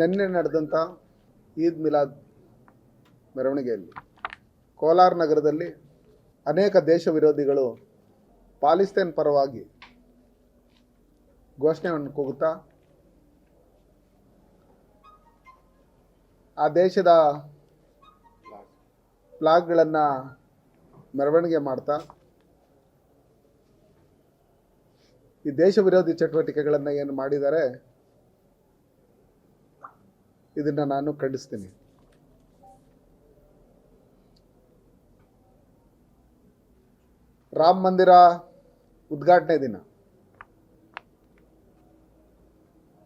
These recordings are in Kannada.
ನಿನ್ನೆ ನಡೆದಂಥ ಈದ್ ಮಿಲಾದ್ ಮೆರವಣಿಗೆಯಲ್ಲಿ ಕೋಲಾರ ನಗರದಲ್ಲಿ ಅನೇಕ ದೇಶ ವಿರೋಧಿಗಳು ಪಾಲಿಸ್ತೇನ್ ಪರವಾಗಿ ಘೋಷಣೆಯನ್ನು ಕೂಗುತ್ತಾ, ಆ ದೇಶದ ಫ್ಲಾಗ್ಗಳನ್ನು ಮೆರವಣಿಗೆ ಮಾಡ್ತಾ, ಈ ದೇಶ ವಿರೋಧಿ ಚಟುವಟಿಕೆಗಳನ್ನು ಏನು ಮಾಡಿದ್ದಾರೆ ಇದನ್ನ ನಾನು ಖಂಡಿಸ್ತೀನಿ. ರಾಮ ಮಂದಿರ ಉದ್ಘಾಟನೆ ದಿನ.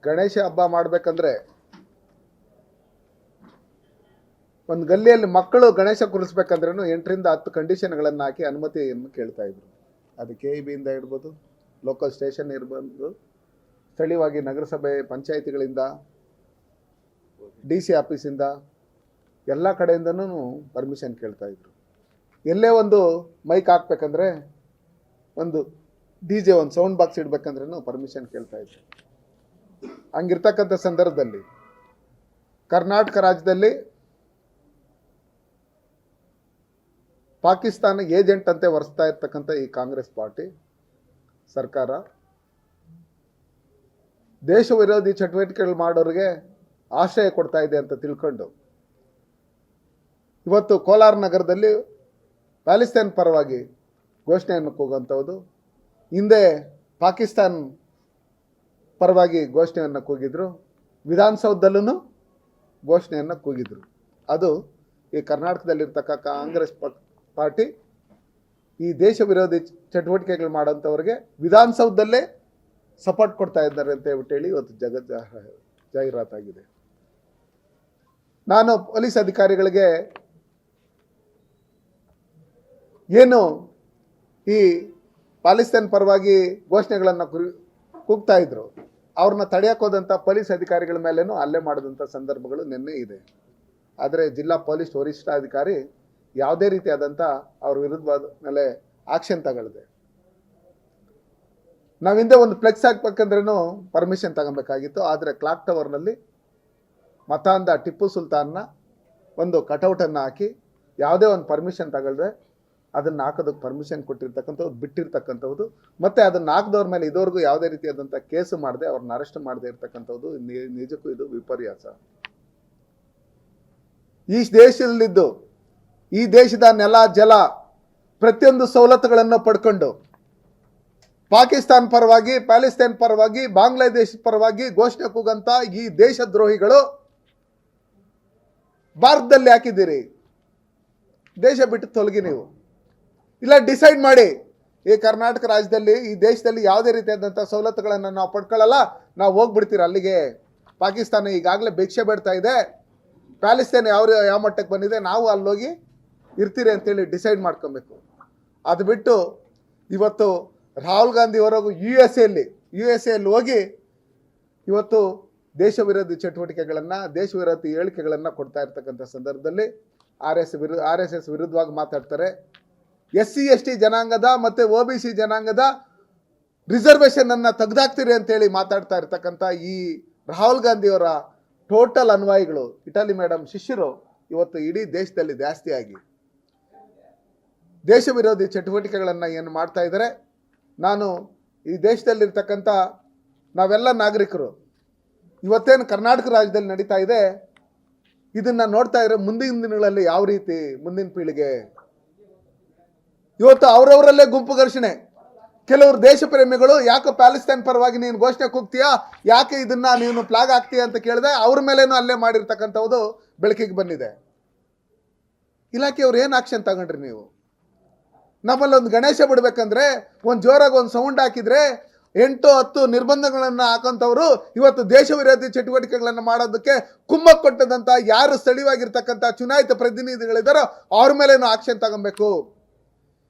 ಗಣೇಶ ಹಬ್ಬ ಮಾಡ್ಬೇಕಂದ್ರೆ ಒಂದು ಗಲ್ಲಿಯಲ್ಲಿ ಮಕ್ಕಳು ಗಣೇಶ ಕೂರಿಸ್ಬೇಕಂದ್ರೂ ಎಂಟರಿಂದ ಹತ್ತು ಕಂಡೀಷನ್ಗಳನ್ನು ಹಾಕಿ ಅನುಮತಿಯನ್ನು ಕೇಳ್ತಾ ಇದ್ರು. ಅದು ಕೆ ಇ ಬಿಯಿಂದ ಇರ್ಬೋದು ಲೋಕಲ್ ಸ್ಟೇಷನ್ ಇರ್ಬೋದು, ಸ್ಥಳೀಯವಾಗಿ ನಗರಸಭೆ, ಪಂಚಾಯಿತಿಗಳಿಂದ ಡಿ ಸಿ ಆಫೀಸಿಂದ ಎಲ್ಲ ಕಡೆಯಿಂದನೂ ಪರ್ಮಿಷನ್ ಕೇಳ್ತಾ ಇದ್ರು. ಎಲ್ಲೇ ಒಂದು ಮೈಕ್ ಹಾಕ್ಬೇಕಂದ್ರೆ ಒಂದು ಡಿ ಜೆ ಒಂದು ಸೌಂಡ್ ಬಾಕ್ಸ್ ಇಡ್ಬೇಕಂದ್ರೂ ಪರ್ಮಿಷನ್ ಕೇಳ್ತಾ ಇದ್ರು. ಹಂಗಿರ್ತಕ್ಕಂಥ ಸಂದರ್ಭದಲ್ಲಿ ಕರ್ನಾಟಕ ರಾಜ್ಯದಲ್ಲಿ ಪಾಕಿಸ್ತಾನ ಏಜೆಂಟ್ ಅಂತೆ ಒರೆಸ್ತಾ ಇರ್ತಕ್ಕಂಥ ಈ ಕಾಂಗ್ರೆಸ್ ಪಾರ್ಟಿ ಸರ್ಕಾರ ದೇಶ ವಿರೋಧಿ ಚಟುವಟಿಕೆಗಳು ಮಾಡೋರಿಗೆ ಆಶ್ರಯ ಕೊಡ್ತಾ ಇದೆ ಅಂತ ತಿಳ್ಕೊಂಡು. ಇವತ್ತು ಕೋಲಾರ ನಗರದಲ್ಲಿ ಪ್ಯಾಲಿಸ್ತೇನ್ ಪರವಾಗಿ ಘೋಷಣೆಯನ್ನು ಕೂಗುವಂಥದ್ದು ಹಿಂದೆ ಪಾಕಿಸ್ತಾನ್ ಪರವಾಗಿ ಘೋಷಣೆಯನ್ನು ಕೂಗಿದ್ರು ವಿಧಾನಸೌಧದಲ್ಲೂ ಘೋಷಣೆಯನ್ನು ಕೂಗಿದ್ರು. ಅದು ಈ ಕರ್ನಾಟಕದಲ್ಲಿರ್ತಕ್ಕ ಕಾಂಗ್ರೆಸ್ ಪಾರ್ಟಿ ಈ ದೇಶ ವಿರೋಧಿ ಚಟುವಟಿಕೆಗಳು ಮಾಡೋಂಥವ್ರಿಗೆ ವಿಧಾನಸೌಧದಲ್ಲೇ ಸಪೋರ್ಟ್ ಕೊಡ್ತಾ ಇದ್ದಾರೆ ಅಂತ ಹೇಳ್ಬಿಟ್ಟು ಹೇಳಿ ಇವತ್ತು ಜಗತ್ ಜಾಹೀರಾತಾಗಿದೆ. ನಾನು ಪೊಲೀಸ್ ಅಧಿಕಾರಿಗಳಿಗೆ ಏನು ಈ ಪಾಲಿಸ್ತಾನ್ ಪರವಾಗಿ ಘೋಷಣೆಗಳನ್ನು ಕುರಿ ಕೂಗ್ತಾ ಇದ್ರು, ಅವ್ರನ್ನ ತಡೆಯಕ್ಕೆ ಹೋದಂಥ ಪೊಲೀಸ್ ಅಧಿಕಾರಿಗಳ ಮೇಲೇನೂ ಹಲ್ಲೆ ಮಾಡಿದಂಥ ಸಂದರ್ಭಗಳು ನಿನ್ನೆ ಇದೆ. ಆದರೆ ಜಿಲ್ಲಾ ಪೊಲೀಸ್ ವರಿಷ್ಠಾಧಿಕಾರಿ ಯಾವುದೇ ರೀತಿಯಾದಂಥ ಅವ್ರ ವಿರುದ್ಧವಾದ ಮೇಲೆ ಆಕ್ಷನ್ ತಗೊಳ್ದೆ. ನಾವು ಹಿಂದೆ ಒಂದು ಫ್ಲೆಕ್ಸ್ ಹಾಕ್ಬೇಕಂದ್ರೂ ಪರ್ಮಿಷನ್ ತಗೊಬೇಕಾಗಿತ್ತು, ಆದರೆ ಕ್ಲಾಕ್ ಟವರ್ನಲ್ಲಿ ಮತಾಂಧ ಟಿಪ್ಪು ಸುಲ್ತಾನ್ನ ಒಂದು ಕಟೌಟನ್ನು ಹಾಕಿ ಯಾವುದೇ ಒಂದು ಪರ್ಮಿಷನ್ ತಗೊಳ್ದೆ ಅದನ್ನು ಹಾಕೋದಕ್ಕೆ ಪರ್ಮಿಷನ್ ಕೊಟ್ಟಿರ್ತಕ್ಕಂಥದ್ದು ಬಿಟ್ಟಿರ್ತಕ್ಕಂಥದ್ದು ಮತ್ತು ಅದನ್ನು ಹಾಕಿದವ್ರ ಮೇಲೆ ಇದುವರೆಗೂ ಯಾವುದೇ ರೀತಿಯಾದಂಥ ಕೇಸು ಮಾಡದೆ ಅವ್ರನ್ನ ಅರೆಸ್ಟ್ ಮಾಡದೇ ಇರ್ತಕ್ಕಂಥದ್ದು ನಿಜಕ್ಕೂ ಇದು ವಿಪರ್ಯಾಸ. ಈ ದೇಶದಲ್ಲಿದ್ದು, ಈ ದೇಶದ ನೆಲ ಜಲ ಪ್ರತಿಯೊಂದು ಸವಲತ್ತುಗಳನ್ನು ಪಡ್ಕೊಂಡು ಪಾಕಿಸ್ತಾನ್ ಪರವಾಗಿ, ಪ್ಯಾಲೆಸ್ತೈನ್ ಪರವಾಗಿ, ಬಾಂಗ್ಲಾದೇಶ ಪರವಾಗಿ ಘೋಷಣೆ ಕೂಗಂತ ಈ ದೇಶದ್ರೋಹಿಗಳು ಭಾರತದಲ್ಲಿ ಹಾಕಿದ್ದೀರಿ. ದೇಶ ಬಿಟ್ಟು ತೊಲಗಿ ನೀವು. ಇಲ್ಲ ಡಿಸೈಡ್ ಮಾಡಿ. ಈ ಕರ್ನಾಟಕ ರಾಜ್ಯದಲ್ಲಿ, ಈ ದೇಶದಲ್ಲಿ ಯಾವುದೇ ರೀತಿಯಾದಂಥ ಸವಲತ್ತುಗಳನ್ನು ನಾವು ಪಡ್ಕೊಳ್ಳಲ್ಲ, ನಾವು ಹೋಗ್ಬಿಡ್ತೀರ ಅಲ್ಲಿಗೆ. ಪಾಕಿಸ್ತಾನ ಈಗಾಗಲೇ ಭಿಕ್ಷೆ ಬೇಡ್ತಾ ಇದೆ. ಪ್ಯಾಲಿಸ್ತೀನ್ ಯಾವ ಯಾವ ಮಟ್ಟಕ್ಕೆ ಬಂದಿದೆ, ನಾವು ಅಲ್ಲೋಗಿ ಇರ್ತೀರಿ ಅಂತೇಳಿ ಡಿಸೈಡ್ ಮಾಡ್ಕೊಬೇಕು. ಅದು ಬಿಟ್ಟು ಇವತ್ತು ರಾಹುಲ್ ಗಾಂಧಿ ಅವರಿಗೂ ಯು ಎಸ್ ಎಲ್ಲಿ ಯು ಎಸ್ ಎಲ್ಲಿ ಹೋಗಿ ಇವತ್ತು ದೇಶ ವಿರೋಧಿ ಚಟುವಟಿಕೆಗಳನ್ನು ದೇಶ ವಿರೋಧಿ ಹೇಳಿಕೆಗಳನ್ನು ಕೊಡ್ತಾ ಇರ್ತಕ್ಕಂಥ ಸಂದರ್ಭದಲ್ಲಿ ಆರ್ ಎಸ್ ವಿರು, ಆರ್ ಎಸ್ ಎಸ್ ವಿರುದ್ಧವಾಗಿ ಮಾತಾಡ್ತಾರೆ. ಎಸ್ ಸಿ, ಎಸ್ ಟಿ ಜನಾಂಗದ ಮತ್ತು ಒ ಬಿ ಸಿ ಜನಾಂಗದ ರಿಸರ್ವೇಷನನ್ನು ತೆಗೆದಾಕ್ತೀರಿ ಅಂತೇಳಿ ಮಾತಾಡ್ತಾ ಇರ್ತಕ್ಕಂಥ ಈ ರಾಹುಲ್ ಗಾಂಧಿಯವರ ಟೋಟಲ್ ಅನ್ವಾಯಿಗಳು, ಇಟಲಿ ಮೇಡಮ್ ಶಿಷ್ಯರು ಇವತ್ತು ಇಡೀ ದೇಶದಲ್ಲಿ ಜಾಸ್ತಿಯಾಗಿ ದೇಶ ವಿರೋಧಿ ಚಟುವಟಿಕೆಗಳನ್ನು ಏನು ಮಾಡ್ತಾ ಇದ್ದಾರೆ. ನಾನು ಈ ದೇಶದಲ್ಲಿರ್ತಕ್ಕಂಥ ನಾವೆಲ್ಲ ನಾಗರಿಕರು ಇವತ್ತೇನು ಕರ್ನಾಟಕ ರಾಜ್ಯದಲ್ಲಿ ನಡೀತಾ ಇದೆ, ಇದನ್ನು ನೋಡ್ತಾ ಇದ್ರೆ ಮುಂದಿನ ದಿನಗಳಲ್ಲಿ ಯಾವ ರೀತಿ ಮುಂದಿನ ಪೀಳಿಗೆ? ಇವತ್ತು ಅವರವರಲ್ಲೇ ಗುಂಪು ಘರ್ಷಣೆ. ಕೆಲವರು ದೇಶ ಪ್ರೇಮಿಗಳು, ಯಾಕೆ ಪ್ಯಾಲೆಸ್ತೈನ್ ಪರವಾಗಿ ನೀನು ಘೋಷಣೆ ಕೂಗ್ತೀಯಾ? ಯಾಕೆ ಇದನ್ನ ನೀನು ಪ್ಲಾಗ್ ಹಾಕ್ತೀಯ ಅಂತ ಕೇಳಿದೆ, ಅವ್ರ ಮೇಲೇನು ಅಲ್ಲೇ ಮಾಡಿರ್ತಕ್ಕಂಥದ್ದು ಬೆಳಕಿಗೆ ಬಂದಿದೆ. ಇಲಾಖೆಯವ್ರು ಏನು ಆಕ್ಷನ್ ತಗೊಂಡ್ರಿ ನೀವು? ನಮ್ಮಲ್ಲಿ ಒಂದು ಗಣೇಶ ಬಿಡ್ಬೇಕಂದ್ರೆ, ಒಂದು ಜೋರಾಗಿ ಒಂದು ಸೌಂಡ್ ಹಾಕಿದ್ರೆ ಎಂಟು ಹತ್ತು ನಿರ್ಬಂಧಗಳನ್ನು ಹಾಕೋಂಥವ್ರು ಇವತ್ತು ದೇಶ ವಿರೋಧಿ ಚಟುವಟಿಕೆಗಳನ್ನು ಮಾಡೋದಕ್ಕೆ ಕುಮ್ಮಕ್ ಕೊಟ್ಟದಂಥ ಯಾರು ಸ್ಥಳೀಯವಾಗಿರ್ತಕ್ಕಂಥ ಚುನಾಯಿತ ಪ್ರತಿನಿಧಿಗಳಿದ್ದಾರೋ ಅವ್ರ ಮೇಲೇನು ಆಕ್ಷನ್ ತಗೊಬೇಕು.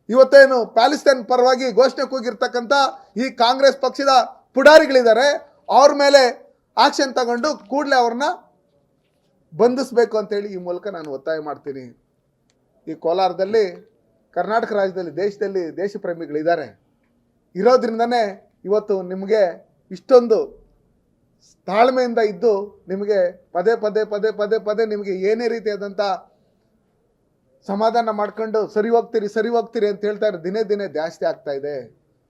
ಇವತ್ತೇನು ಪ್ಯಾಲಿಸ್ತೈನ್ ಪರವಾಗಿ ಘೋಷಣೆ ಕೂಗಿರ್ತಕ್ಕಂಥ ಈ ಕಾಂಗ್ರೆಸ್ ಪಕ್ಷದ ಪುಡಾರಿಗಳಿದ್ದಾರೆ ಅವ್ರ ಮೇಲೆ ಆಕ್ಷನ್ ತಗೊಂಡು ಕೂಡಲೇ ಅವ್ರನ್ನ ಬಂಧಿಸಬೇಕು ಅಂತೇಳಿ ಈ ಮೂಲಕ ನಾನು ಒತ್ತಾಯ ಮಾಡ್ತೀನಿ. ಈ ಕೋಲಾರದಲ್ಲಿ, ಕರ್ನಾಟಕ ರಾಜ್ಯದಲ್ಲಿ, ದೇಶದಲ್ಲಿ ದೇಶಪ್ರೇಮಿಗಳಿದ್ದಾರೆ ಇರೋದ್ರಿಂದನೇ ಇವತ್ತು ನಿಮಗೆ ಇಷ್ಟೊಂದು ತಾಳ್ಮೆಯಿಂದ ಇದ್ದು ನಿಮಗೆ ಪದೇ ಪದೇ ಪದೇ ಪದೇ ಪದೇ ನಿಮಗೆ ಏನೇ ರೀತಿಯಾದಂಥ ಸಮಾಧಾನ ಮಾಡ್ಕೊಂಡು ಸರಿ ಹೋಗ್ತೀರಿ ಸರಿ ಹೋಗ್ತೀರಿ ಅಂತ ಹೇಳ್ತಾರೆ ದಿನೇ ದಿನೇ ಜಾಸ್ತಿ ಆಗ್ತಾ ಇದೆ.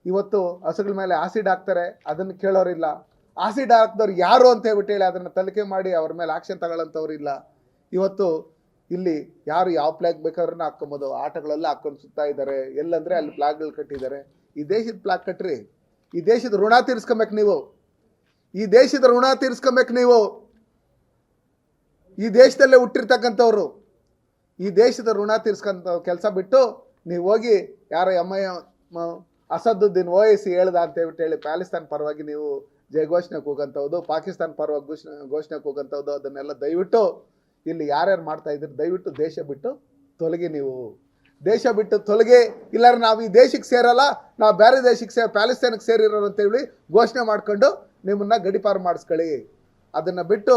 ಇವತ್ತು ಹಸುಗಳ ಮೇಲೆ ಆಸಿಡ್ ಹಾಕ್ತಾರೆ, ಅದನ್ನು ಕೇಳೋರಿಲ್ಲ. ಆಸಿಡ್ ಹಾಕ್ದವ್ರು ಯಾರು ಅಂತ ಹೇಳ್ಬಿಟ್ಟು ಹೇಳಿ ಅದನ್ನು ತಲಿಕೆ ಮಾಡಿ ಅವ್ರ ಮೇಲೆ ಆಕ್ಷನ್ ತಗೊಳ್ಳೋಂಥವ್ರು ಇಲ್ಲ. ಇವತ್ತು ಇಲ್ಲಿ ಯಾರು ಯಾವ ಫ್ಲಾಗ್ ಬೇಕಾದ್ರೂ ಹಾಕ್ಕೊಬೋದು. ಆಟಗಳೆಲ್ಲ ಹಾಕೊಂಡು ಸುತ್ತಾ ಇದ್ದಾರೆ. ಎಲ್ಲಂದರೆ ಅಲ್ಲಿ ಫ್ಲಾಗ್ಗಳು ಕಟ್ಟಿದ್ದಾರೆ. ಈ ದೇಶದ ಫ್ಲಾಗ್ ಕಟ್ರಿ. ಈ ದೇಶದ ಋಣ ತೀರಿಸ್ಕೊಬೇಕು ನೀವು. ಈ ದೇಶದ ಋಣ ತೀರಿಸ್ಕೊಬೇಕು ನೀವು. ಈ ದೇಶದಲ್ಲೇ ಹುಟ್ಟಿರ್ತಕ್ಕಂಥವ್ರು. ಈ ದೇಶದ ಋಣ ತೀರ್ಸ್ಕೊಂತ ಕೆಲಸ ಬಿಟ್ಟು ನೀವು ಹೋಗಿ ಯಾರೋ ಎಂ ಐ ಅಸದುದ್ದೀನ್ ಓ ಎಸ್ ಹೇಳ್ದ ಅಂತ ಹೇಳ್ಬಿಟ್ಟು ಹೇಳಿ ಪ್ಯಾಲಿಸ್ತಾನ್ ಪರವಾಗಿ ನೀವು ಜಯಘೋಷಣೆ ಕೂಗಂಥವ್ದು, ಪಾಕಿಸ್ತಾನ ಪರವಾಗಿ ಘೋಷಣೆ ಘೋಷಣೆ ಕೂಗಂಥವ್ದು, ಅದನ್ನೆಲ್ಲ ದಯವಿಟ್ಟು ಇಲ್ಲಿ ಯಾರ್ಯಾರು ಮಾಡ್ತಾ ಇದ್ದೀರಿ, ದಯವಿಟ್ಟು ದೇಶ ಬಿಟ್ಟು ತೊಲಗಿ ನೀವು ದೇಶ ಬಿಟ್ಟು ತೊಲಗೆ. ಇಲ್ಲಾರ ನಾವು ಈ ದೇಶಕ್ಕೆ ಸೇರಲ್ಲ, ನಾವು ಬೇರೆ ದೇಶಕ್ಕೆ ಸೇರಿ ಪ್ಯಾಲೆಸ್ತೇನಕ್ಕೆ ಸೇರಿರೋರು ಅಂತೇಳಿ ಘೋಷಣೆ ಮಾಡ್ಕೊಂಡು ನಿಮ್ಮನ್ನು ಗಡಿಪಾರು ಮಾಡಿಸ್ಕೊಳ್ಳಿ. ಅದನ್ನು ಬಿಟ್ಟು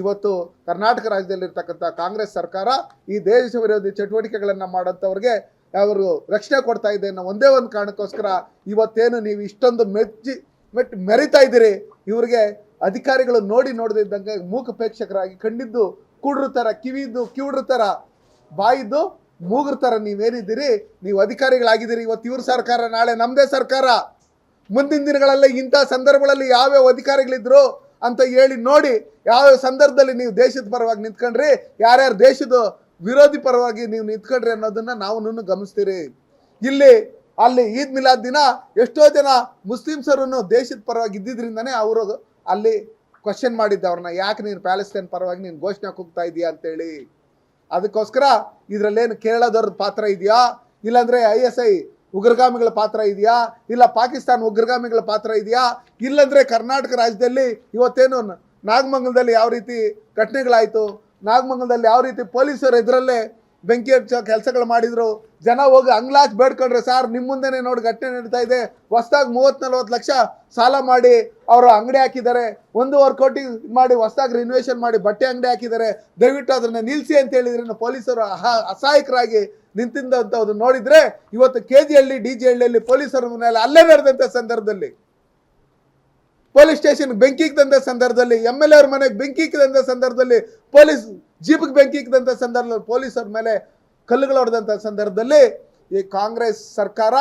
ಇವತ್ತು ಕರ್ನಾಟಕ ರಾಜ್ಯದಲ್ಲಿರ್ತಕ್ಕಂಥ ಕಾಂಗ್ರೆಸ್ ಸರ್ಕಾರ ಈ ದೇಶ ವಿರೋಧಿ ಚಟುವಟಿಕೆಗಳನ್ನು ಮಾಡೋಂಥವ್ರಿಗೆ ಅವರು ರಕ್ಷಣೆ ಕೊಡ್ತಾ ಇದೆ ಅನ್ನೋ ಒಂದೇ ಒಂದು ಕಾರಣಕ್ಕೋಸ್ಕರ ಇವತ್ತೇನು ನೀವು ಇಷ್ಟೊಂದು ಮೆಚ್ಚಿ, ಮೆಟ್, ಮೆರಿತಾ ಇದ್ದೀರಿ, ಇವರಿಗೆ ಅಧಿಕಾರಿಗಳು ನೋಡಿ ನೋಡದಿದ್ದಂಗೆ ಮೂಕ ಪ್ರೇಕ್ಷಕರಾಗಿ ಕಂಡಿದ್ದು ಕುಡ್ರ ಥರ ಕಿವಿದ್ದು ಕಿವುಡ್ರ ಥರ ಬಾಯಿದ್ದು ಮೂಗ್ರ ಥರ ನೀವೇನಿದ್ದೀರಿ? ನೀವು ಅಧಿಕಾರಿಗಳಾಗಿದ್ದೀರಿ. ಇವತ್ತು ಇವ್ರ ಸರ್ಕಾರ, ನಾಳೆ ನಮ್ಮದೇ ಸರ್ಕಾರ. ಮುಂದಿನ ದಿನಗಳಲ್ಲಿ ಇಂಥ ಸಂದರ್ಭಗಳಲ್ಲಿ ಯಾವ್ಯಾವ ಅಧಿಕಾರಿಗಳಿದ್ರು ಅಂತ ಹೇಳಿ ನೋಡಿ, ಯಾವ್ಯಾವ ಸಂದರ್ಭದಲ್ಲಿ ನೀವು ದೇಶದ ಪರವಾಗಿ ನಿಂತ್ಕೊಂಡ್ರಿ, ಯಾರ್ಯಾರು ದೇಶದ ವಿರೋಧಿ ಪರವಾಗಿ ನೀವು ನಿಂತ್ಕೊಂಡ್ರಿ ಅನ್ನೋದನ್ನ ನಾವು ಗಮನಿಸ್ತೀರಿ. ಇಲ್ಲಿ, ಅಲ್ಲಿ ಈದ್ ಮಿಲಾದ್ ದಿನ ಎಷ್ಟೋ ಜನ ಮುಸ್ಲಿಮ್ಸರನ್ನು ದೇಶದ ಪರವಾಗಿ ಇದ್ದಿದ್ರಿಂದನೇ ಅವರು ಅಲ್ಲಿ ಕ್ವಶನ್ ಮಾಡಿದ್ದ ಅವ್ರನ್ನ. ಯಾಕೆ ನೀನು ಪ್ಯಾಲೆಸ್ಟೈನ್ ಪರವಾಗಿ ನೀನು ಘೋಷಣೆ ಕೂಗ್ತಾ ಇದೀಯಾ ಅಂತೇಳಿ. ಅದಕ್ಕೋಸ್ಕರ ಇದರಲ್ಲೇನು ಕೇರಳದವ್ರ ಪಾತ್ರ ಇದೆಯಾ? ಇಲ್ಲಾಂದರೆ ಐ ಎಸ್ ಐ ಉಗ್ರಗಾಮಿಗಳ ಪಾತ್ರ ಇದೆಯಾ? ಇಲ್ಲ ಪಾಕಿಸ್ತಾನ ಉಗ್ರಗಾಮಿಗಳ ಪಾತ್ರ ಇದೆಯಾ? ಇಲ್ಲಂದ್ರೆ ಕರ್ನಾಟಕ ರಾಜ್ಯದಲ್ಲಿ ಇವತ್ತೇನು ನಾಗಮಂಗಲದಲ್ಲಿ ಯಾವ ರೀತಿ ಘಟನೆಗಳಾಯಿತು? ನಾಗಮಂಗಲದಲ್ಲಿ ಯಾವ ರೀತಿ ಪೊಲೀಸರು ಇದರಲ್ಲೇ ಬೆಂಕಿ ಹಚ್ಚೋ ಕೆಲಸಗಳು ಮಾಡಿದ್ರು? ಜನ ಹೋಗಿ ಅಂಗ್ಲಾಚ್ ಬೇಡ್ಕೊಂಡ್ರೆ ಸರ್ ನಿಮ್ಮ ಮುಂದೆನೆ ನೋಡಿ ಘಟನೆ ನಡೀತಾ ಇದೆ. ಹೊಸ್ದಾಗಿ ಮೂವತ್ತು ನಲ್ವತ್ತು ಲಕ್ಷ ಸಾಲ ಮಾಡಿ ಅವರು ಅಂಗಡಿ ಹಾಕಿದ್ದಾರೆ. ಒಂದೂವರೆ ಕೋಟಿ ಮಾಡಿ ಹೊಸ್ದಾಗಿ ರಿನ್ವೇಷನ್ ಮಾಡಿ ಬಟ್ಟೆ ಅಂಗಡಿ ಹಾಕಿದ್ದಾರೆ. ದಯವಿಟ್ಟು ಅದನ್ನ ನಿಲ್ಲಿಸಿ ಅಂತ ಹೇಳಿದ್ರೆ ಪೊಲೀಸರು ಅಹ, ಅಸಹಾಯಕರಾಗಿ ನಿಂತಿದ್ದಂಥದ್ದು ನೋಡಿದ್ರೆ ಇವತ್ತು K G Halli D G ಹಳ್ಳಿಯಲ್ಲಿ ಪೊಲೀಸರ ಮೇಲೆ ಅಲ್ಲೇ ನಡೆದಂಥ ಸಂದರ್ಭದಲ್ಲಿ. ಪೊಲೀಸ್ ಸ್ಟೇಷನ್ ಬೆಂಕಿ ತಂದ ಸಂದರ್ಭದಲ್ಲಿ, ಎಂ ಎಲ್ ಎ ಅವ್ರ ಮನೆಗೆ ಬೆಂಕಿ ಇಕ್ಕದಂಥ ಸಂದರ್ಭದಲ್ಲಿ, ಪೊಲೀಸ್ ಜೀಪ್ಗೆ ಬೆಂಕಿ ಇಕ್ಕದಂಥ ಸಂದರ್ಭದಲ್ಲಿ ಪೊಲೀಸರ ಮೇಲೆ ಕಲ್ಲುಗಳು ಹೊಡೆದಂಥ ಸಂದರ್ಭದಲ್ಲಿ ಈ ಕಾಂಗ್ರೆಸ್ ಸರ್ಕಾರ,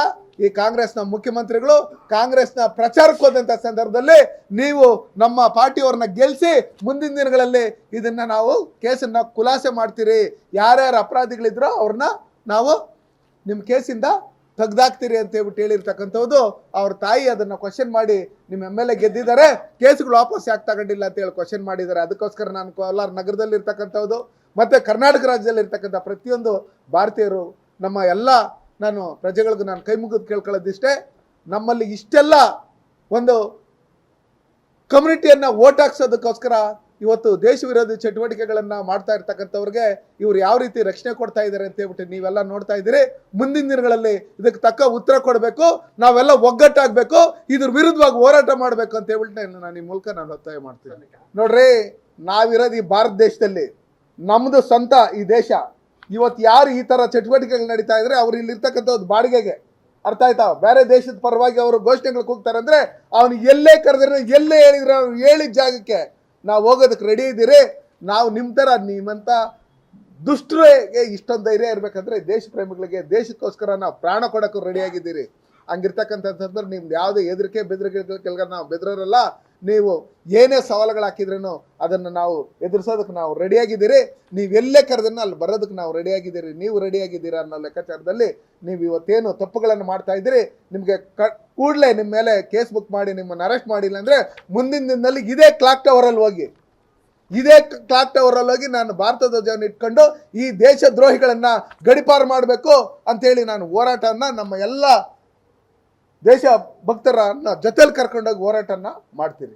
ಈ ಕಾಂಗ್ರೆಸ್ನ ಮುಖ್ಯಮಂತ್ರಿಗಳು, ಕಾಂಗ್ರೆಸ್ನ ಪ್ರಚಾರಕ್ಕೆ ಹೋದಂಥ ಸಂದರ್ಭದಲ್ಲಿ ನೀವು ನಮ್ಮ ಪಾರ್ಟಿಯವ್ರನ್ನ ಗೆಲ್ಲಿಸಿ ಮುಂದಿನ ದಿನಗಳಲ್ಲಿ ಇದನ್ನ ನಾವು ಕೇಸನ್ನ ಖುಲಾಸೆ ಮಾಡ್ತೀರಿ. ಯಾರ್ಯಾರು ಅಪರಾಧಿಗಳಿದ್ರೋ ಅವ್ರನ್ನ ನಾವು ನಿಮ್ಮ ಕೇಸಿಂದ ತೆಗ್ದಾಕ್ತೀರಿ ಅಂತ ಹೇಳ್ಬಿಟ್ಟು ಹೇಳಿರ್ತಕ್ಕಂಥದ್ದು ಅವ್ರ ತಾಯಿ. ಅದನ್ನ ಕ್ವಶನ್ ಮಾಡಿ ನಿಮ್ಮ ಎಂ ಎಲ್ ಎ ಗೆದ್ದಿದ್ದಾರೆ. ಕೇಸ್ಗಳು ವಾಪಸ್ ಯಾಕೆ ತಗೊಂಡಿಲ್ಲ ಅಂತ ಹೇಳಿ ಕ್ವಶನ್ ಮಾಡಿದ್ದಾರೆ. ಅದಕ್ಕೋಸ್ಕರ ನಾನು ಕೋಲಾರ ನಗರದಲ್ಲಿ ಇರ್ತಕ್ಕಂಥದ್ದು ಮತ್ತೆ ಕರ್ನಾಟಕ ರಾಜ್ಯದಲ್ಲಿ ಇರ್ತಕ್ಕಂಥ ಪ್ರತಿಯೊಂದು ಭಾರತೀಯರು ನಮ್ಮ ಎಲ್ಲ ನಾನು ಪ್ರಜೆಗಳಿಗೂ ನಾನು ಕೈ ಮುಗಿದು ಕೇಳ್ಕೊಳ್ಳೋದಿಷ್ಟೇ ನಮ್ಮಲ್ಲಿ ಇಷ್ಟೆಲ್ಲ ಒಂದು ಕಮ್ಯುನಿಟಿಯನ್ನು ಓಟ್ ಹಾಕ್ಸೋದಕ್ಕೋಸ್ಕರ ಇವತ್ತು ದೇಶ ವಿರೋಧಿ ಚಟುವಟಿಕೆಗಳನ್ನು ಮಾಡ್ತಾ ಇರ್ತಕ್ಕಂಥವ್ರಿಗೆ ಇವ್ರು ಯಾವ ರೀತಿ ರಕ್ಷಣೆ ಕೊಡ್ತಾ ಇದ್ದಾರೆ ಅಂತ ಹೇಳ್ಬಿಟ್ಟು ನೀವೆಲ್ಲ ನೋಡ್ತಾ ಇದ್ದೀರಿ. ಮುಂದಿನ ದಿನಗಳಲ್ಲಿ ಇದಕ್ಕೆ ತಕ್ಕ ಉತ್ತರ ಕೊಡಬೇಕು ನಾವೆಲ್ಲ ಒಗ್ಗಟ್ಟಾಗಬೇಕು ಇದ್ರ ವಿರುದ್ಧವಾಗಿ ಹೋರಾಟ ಮಾಡಬೇಕು ಅಂತ ಹೇಳ್ಬಿಟ್ಟು ನಾನು ಈ ಮೂಲಕ ನಾನು ಒತ್ತಾಯ ಮಾಡ್ತೀನಿ. ನೋಡ್ರಿ ನಾವಿರೋದು ಈ ಭಾರತ ದೇಶದಲ್ಲಿ ನಮ್ಮದು ಸ್ವಂತ ಈ ದೇಶ. ಇವತ್ತು ಯಾರು ಈ ಥರ ಚಟುವಟಿಕೆಗಳು ನಡೀತಾ ಇದ್ರೆ ಅವ್ರು ಇಲ್ಲಿ ಇರ್ತಕ್ಕಂಥದ್ದು ಬಾಡಿಗೆಗೆ. ಅರ್ಥ ಆಯ್ತಾ? ಬೇರೆ ದೇಶದ ಪರವಾಗಿ ಅವರು ಘೋಷಣೆಗಳು ಕೂಗ್ತಾರೆ ಅಂದ್ರೆ ಅವನು ಎಲ್ಲೇ ಕರೆದ್ರೆ ಎಲ್ಲೇ ಹೇಳಿದ್ರೆ ಅವ್ನು ಹೇಳಿದ ಜಾಗಕ್ಕೆ ನಾವು ಹೋಗೋದಕ್ಕೆ ರೆಡಿ ಇದ್ದೀರಿ. ನಾವು ನಿಮ್ಮ ಥರ ನಿಮ್ಮಂಥ ದುಷ್ಟರಿಗೆ ಇಷ್ಟೊಂದು ಧೈರ್ಯ ಇರಬೇಕಂದ್ರೆ ದೇಶ ಪ್ರೇಮಿಗಳಿಗೆ ದೇಶಕ್ಕೋಸ್ಕರ ನಾವು ಪ್ರಾಣ ಕೊಡೋಕ್ಕೂ ರೆಡಿ ಆಗಿದ್ದೀರಿ. ಹಂಗಿರ್ತಕ್ಕಂಥ ಸಂದರ್ಭ ನಿಮ್ದು ಯಾವುದೇ ಹೆದರಿಕೆ ಬೆದರಿಕೆ ಕೆಲಗ ನಾವು ಬೆದರೋರಲ್ಲ. ನೀವು ಏನೇ ಸವಾಲುಗಳು ಹಾಕಿದ್ರೂ ಅದನ್ನು ನಾವು ಎದುರಿಸೋದಕ್ಕೆ ನಾವು ರೆಡಿಯಾಗಿದ್ದೀರಿ ನೀವು ಎಲ್ಲೇ ಕರೆದನ್ನ ಅಲ್ಲಿ ಬರೋದಕ್ಕೆ ನಾವು ರೆಡಿಯಾಗಿದ್ದೀರಿ ನೀವು ರೆಡಿಯಾಗಿದ್ದೀರಾ ಅನ್ನೋ ಲೆಕ್ಕಾಚಾರದಲ್ಲಿ ನೀವು ಇವತ್ತೇನು ತಪ್ಪುಗಳನ್ನು ಮಾಡ್ತಾ ಇದ್ದೀರಿ. ನಿಮಗೆ ಕ, ಕೂಡಲೇ ನಿಮ್ಮ ಮೇಲೆ ಕೇಸ್ ಬುಕ್ ಮಾಡಿ, ನಿಮ್ಮನ್ನು ಅರೆಸ್ಟ್ ಮಾಡಿಲ್ಲ ಅಂದರೆ ಮುಂದಿನ ದಿನದಲ್ಲಿ ಇದೇ ಕ್ಲಾಕ್ ಟವರಲ್ಲಿ ಹೋಗಿ, ಇದೇ ಕ್ಲಾಕ್ ಟವರಲ್ಲಿ ಹೋಗಿ ನಾನು ಭಾರತ ಧ್ವಜವನ್ನು ಇಟ್ಕೊಂಡು ಈ ದೇಶ ದ್ರೋಹಿಗಳನ್ನ ಗಡಿಪಾರು ಮಾಡಬೇಕು ಅಂಥೇಳಿ ನಾನು ಹೋರಾಟವನ್ನು ನಮ್ಮ ಎಲ್ಲ ದೇಶ ಭಕ್ತರನ್ನ ಜೊತೆಲಿ ಕರ್ಕೊಂಡೋಗಿ ಹೋರಾಟನ ಮಾಡ್ತೀನಿ